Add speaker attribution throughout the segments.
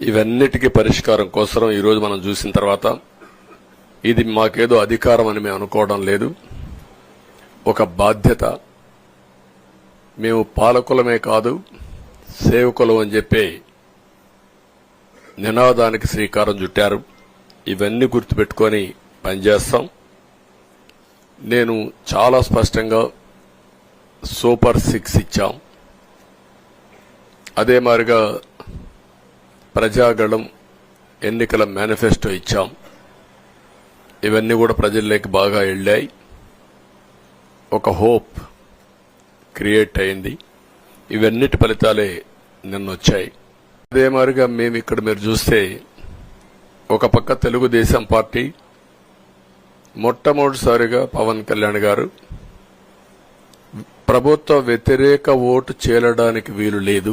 Speaker 1: ఇవన్నిటికీ పరిష్కారం కోసం ఈరోజు మనం చూసిన తర్వాత ఇది మాకేదో అధికారం అని మేము అనుకోవడం లేదు. ఒక బాధ్యత. మేము పాలకులమే కాదు సేవకులం అని చెప్పి నినాదానికి శ్రీకారం చుట్టారు. ఇవన్నీ గుర్తుపెట్టుకొని పనిచేస్తాం. నేను చాలా స్పష్టంగా సూపర్ సిక్స్ ఇచ్చాం. అదే మాదిరిగా ప్రజాగళం ఎన్నికల మేనిఫెస్టో ఇచ్చాం. ఇవన్నీ కూడా ప్రజల్లోకి బాగా వెళ్ళాయి. ఒక హోప్ క్రియేట్ అయింది. ఇవన్నిటి ఫలితాలే నిన్న వచ్చాయి అదే మాదిరిగా మేము ఇక్కడ మీరు చూస్తే ఒక పక్క తెలుగుదేశం పార్టీ మొట్టమొదటిసారిగా పవన్ కళ్యాణ్ గారు ప్రభుత్వ వ్యతిరేక ఓటు చేరడానికి వీలు లేదు.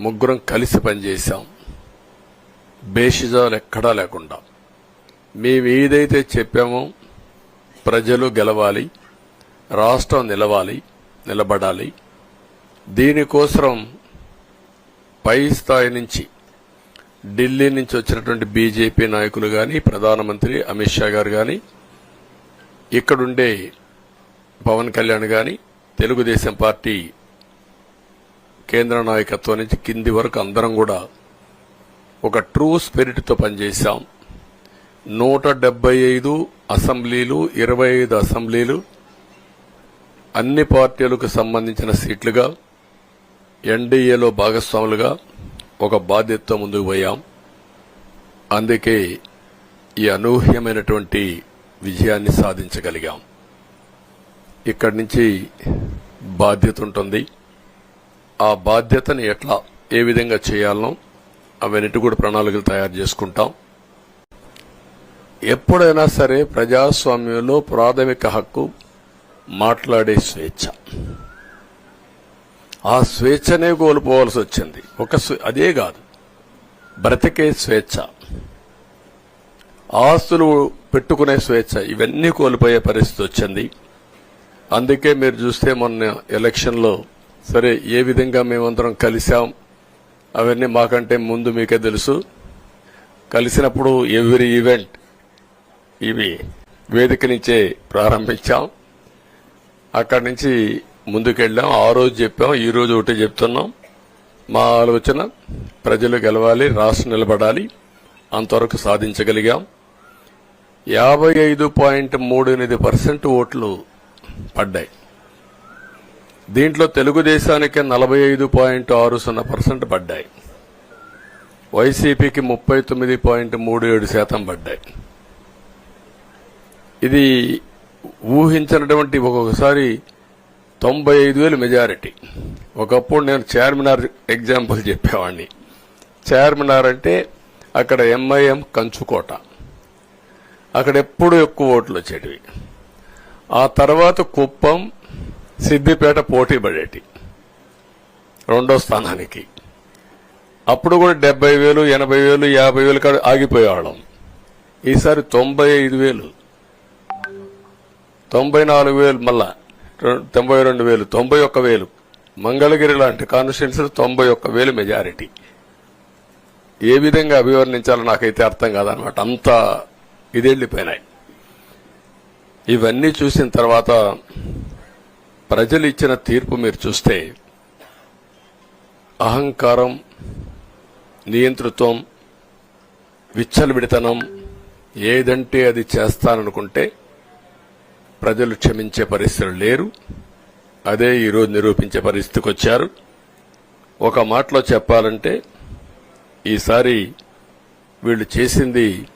Speaker 1: ముగ్గురం కలిసి పనిచేశాం. బేషిజాలు ఎక్కడా లేకుండా. మేము ఏదైతే చెప్పామో ప్రజలు గెలవాలి రాష్ట్రం నిలవాలి నిలబడాలి. దీనికోసం పై స్థాయి నుంచి ఢిల్లీ నుంచి వచ్చినటువంటి బీజేపీ నాయకులు కానీ ప్రధానమంత్రి అమిత్ షా గారు కానీ ఇక్కడుండే పవన్ కళ్యాణ్ కానీ తెలుగుదేశం పార్టీ కేంద్ర నాయకత్వం నుంచి కింది వరకు అందరం కూడా ఒక ట్రూ స్పిరిట్తో పనిచేశాం. నూట డెబ్బై ఐదు అసెంబ్లీలు ఇరవై ఐదు అసెంబ్లీలు అన్ని పార్టీలకు సంబంధించిన సీట్లుగా ఎన్డీఏలో భాగస్వాములుగా ఒక బాధ్యతతో ముందుకు పోయాం. అందుకే ఈ అనూహ్యమైనటువంటి విజయాన్ని సాధించగలిగాం. ఇక్కడి నుంచి బాధ్యత ఉంటుంది. ఆ బాధ్యతని ఎట్లా ఏ విధంగా చేయాలనో అవన్నిటి కూడా ప్రణాళికలు తయారు చేసుకుంటాం. ఎప్పుడైనా సరే ప్రజాస్వామ్యంలో ప్రాథమిక హక్కు మాట్లాడే స్వేచ్ఛ. ఆ స్వేచ్ఛనే కోల్పోవాల్సి వచ్చింది. ఒక స్వే- అదే కాదు. బ్రతికే స్వేచ్ఛ. ఆస్తులు పెట్టుకునే స్వేచ్ఛ. ఇవన్నీ కోల్పోయే పరిస్థితి వచ్చింది. అందుకే మీరు చూస్తే మొన్న ఎలక్షన్లో సరే ఏ విధంగా మేమందరం కలిసాం అవన్నీ మాకంటే ముందు మీకే తెలుసు. కలిసినప్పుడు ఎవ్రీ ఈవెంట్ ఇవి వేదిక నుంచే ప్రారంభించాం. అక్కడి నుంచి ముందుకెళ్ళాం. ఆ రోజు చెప్పాం ఈ రోజు ఒకటి చెప్తున్నాం. మా ఆలోచన ప్రజలు గెలవాలి రాష్ట్రం నిలబడాలి అంతవరకు సాధించగలిగాం. యాభై ఐదు పాయింట్ మూడు ఎనిమిది పర్సెంట్ ఓట్లు పడ్డాయి. దీంట్లో తెలుగుదేశానికి నలభై ఐదు పాయింట్ ఆరు సున్నా పర్సెంట్ పడ్డాయి. వైసీపీకి ముప్పై తొమ్మిది పాయింట్ మూడు ఏడు శాతం పడ్డాయి. ఇది ఊహించినటువంటి ఒక్కొక్కసారి తొంభై ఐదు వేలు మెజారిటీ. ఒకప్పుడు నేను చార్మినార్ ఎగ్జాంపుల్ చెప్పేవాడిని చార్మినార్ అంటే అక్కడ ఎంఐఎం కంచుకోట. అక్కడ ఎప్పుడు ఎక్కువ ఓట్లు వచ్చేటివి. ఆ తర్వాత కుప్పం సిద్దిపేట పోటీ పడేటి. రెండో స్థానానికి. అప్పుడు కూడా డెబ్బై వేలు ఎనభై వేలు యాభై వేలు కాడ ఆగిపోయేవాళ్ళం. ఈసారి తొంభై ఐదు వేలు తొంభై నాలుగు వేలు మళ్ళా తొంభై రెండు వేలు తొంభై ఒక్క వేలు మంగళగిరి లాంటి కాన్స్టిట్యున్సీ తొంభై ఒక్క వేలు మెజారిటీ. ఏ విధంగా అభివర్ణించాలో నాకైతే అర్థం కాదనమాట అంత ఇదెళ్ళిపోయినాయి. ఇవన్నీ చూసిన తర్వాత ప్రజలు ఇచ్చిన తీర్పు మీరు చూస్తే అహంకారం నియంతృత్వం విచ్చలవిడితనం ఏదంటే అది చేస్తాననుకుంటే ప్రజలు క్షమించే పరిస్థితులు లేరు. అదే ఈరోజు నిరూపించే పరిస్థితికి వచ్చారు. ఒక మాటలో చెప్పాలంటే ఈసారి వీళ్ళు చేసింది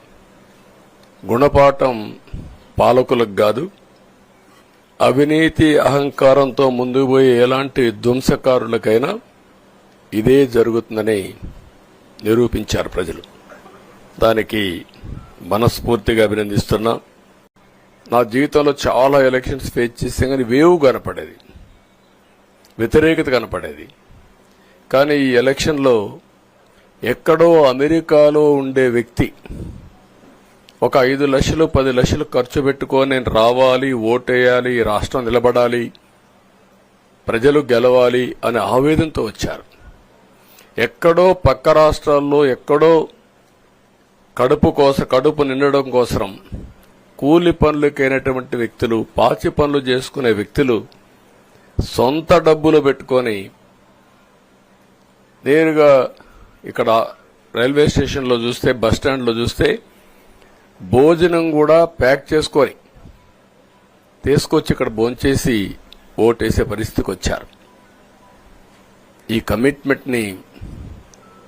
Speaker 1: గుణపాఠం పాలకులకు కాదు అవినీతి అహంకారంతో ముందుకు పోయే ఎలాంటి ధ్వంసకారులకైనా ఇదే జరుగుతుందని నిరూపించారు ప్రజలు. దానికి మనస్ఫూర్తిగా అభినందిస్తున్నా. నా జీవితంలో చాలా ఎలక్షన్స్ ఫేస్ చేస్తే కానీ వేవ్ కనపడేది. వ్యతిరేకత కనపడేది. కానీ ఈ ఎలక్షన్లో ఎక్కడో అమెరికాలో ఉండే వ్యక్తి ఒక ఐదు లక్షలు పది లక్షలు ఖర్చు పెట్టుకొని నేను రావాలి ఓటేయాలి రాష్ట్రం నిలబడాలి ప్రజలు గెలవాలి అనే ఆవేదనతో వచ్చారు. ఎక్కడో పక్క రాష్ట్రాల్లో ఎక్కడో కడుపు కోస కడుపు నిండడం కోసరం కూలి పనులకైనటువంటి వ్యక్తులు పాచి పనులు చేసుకునే వ్యక్తులు సొంత డబ్బులు పెట్టుకొని నేరుగా ఇక్కడ రైల్వే స్టేషన్లో చూస్తే బస్ స్టాండ్లో చూస్తే భోజనం కూడా ప్యాక్ చేసుకొని తీసుకొచ్చి ఇక్కడ భోంచేసి ఓటేసే పరిస్థితికి వచ్చారు. ఈ కమిట్మెంట్ని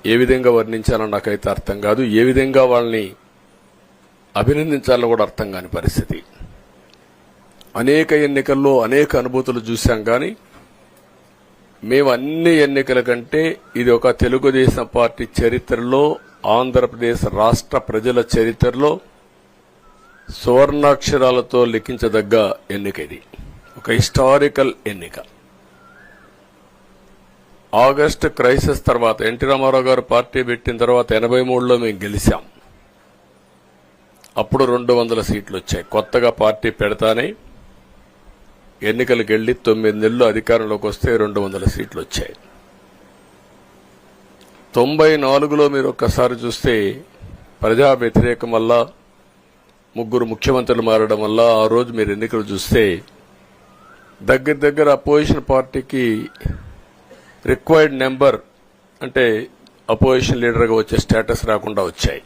Speaker 1: ఏ విధంగా వర్ణించాలో నాకైతే అర్థం కాదు. ఏ విధంగా వాళ్ళని అభినందించాలో కూడా అర్థం కాని పరిస్థితి. అనేక ఎన్నికల్లో అనేక అనుభూతులు చూశాం కానీ మేము అన్ని ఎన్నికల కంటే ఇది ఒక తెలుగుదేశం పార్టీ చరిత్రలో ఆంధ్రప్రదేశ్ రాష్ట్ర ప్రజల చరిత్రలో సువర్ణాక్షరాలతో లిఖించదగ్గ ఎన్నిక ఇది ఒక హిస్టారికల్ ఎన్నిక. ఆగస్టు క్రైసిస్ తర్వాత ఎన్టీ రామారావు గారు పార్టీ పెట్టిన తర్వాత ఎనభై మూడులో మేము గెలిచాం. అప్పుడు రెండు వందల సీట్లు వచ్చాయి. కొత్తగా పార్టీ పెడతానే ఎన్నికలకు వెళ్ళి తొమ్మిది నెలలు అధికారంలోకి వస్తే రెండు వందల సీట్లు వచ్చాయి. తొంభై నాలుగులో మీరు ఒక్కసారి చూస్తే ప్రజా వ్యతిరేకం వల్ల ముగ్గురు ముఖ్యమంత్రులు మారడం వల్ల ఆ రోజు మీరు ఎన్నికలు చూస్తే దగ్గర దగ్గర అపోజిషన్ పార్టీకి రిక్వైర్డ్ నెంబర్ అంటే అపోజిషన్ లీడర్గా వచ్చే స్టేటస్ రాకుండా వచ్చాయి.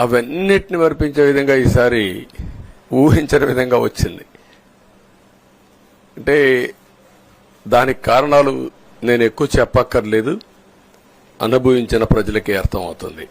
Speaker 1: అవన్నిటిని వర్పించే విధంగా ఈసారి ఊహించని విధంగా వచ్చింది. అంటే దానికి కారణాలు నేను ఎక్కువ చెప్పక్కర్లేదు. అనుభవించిన ప్రజలకే అర్థమవుతుంది.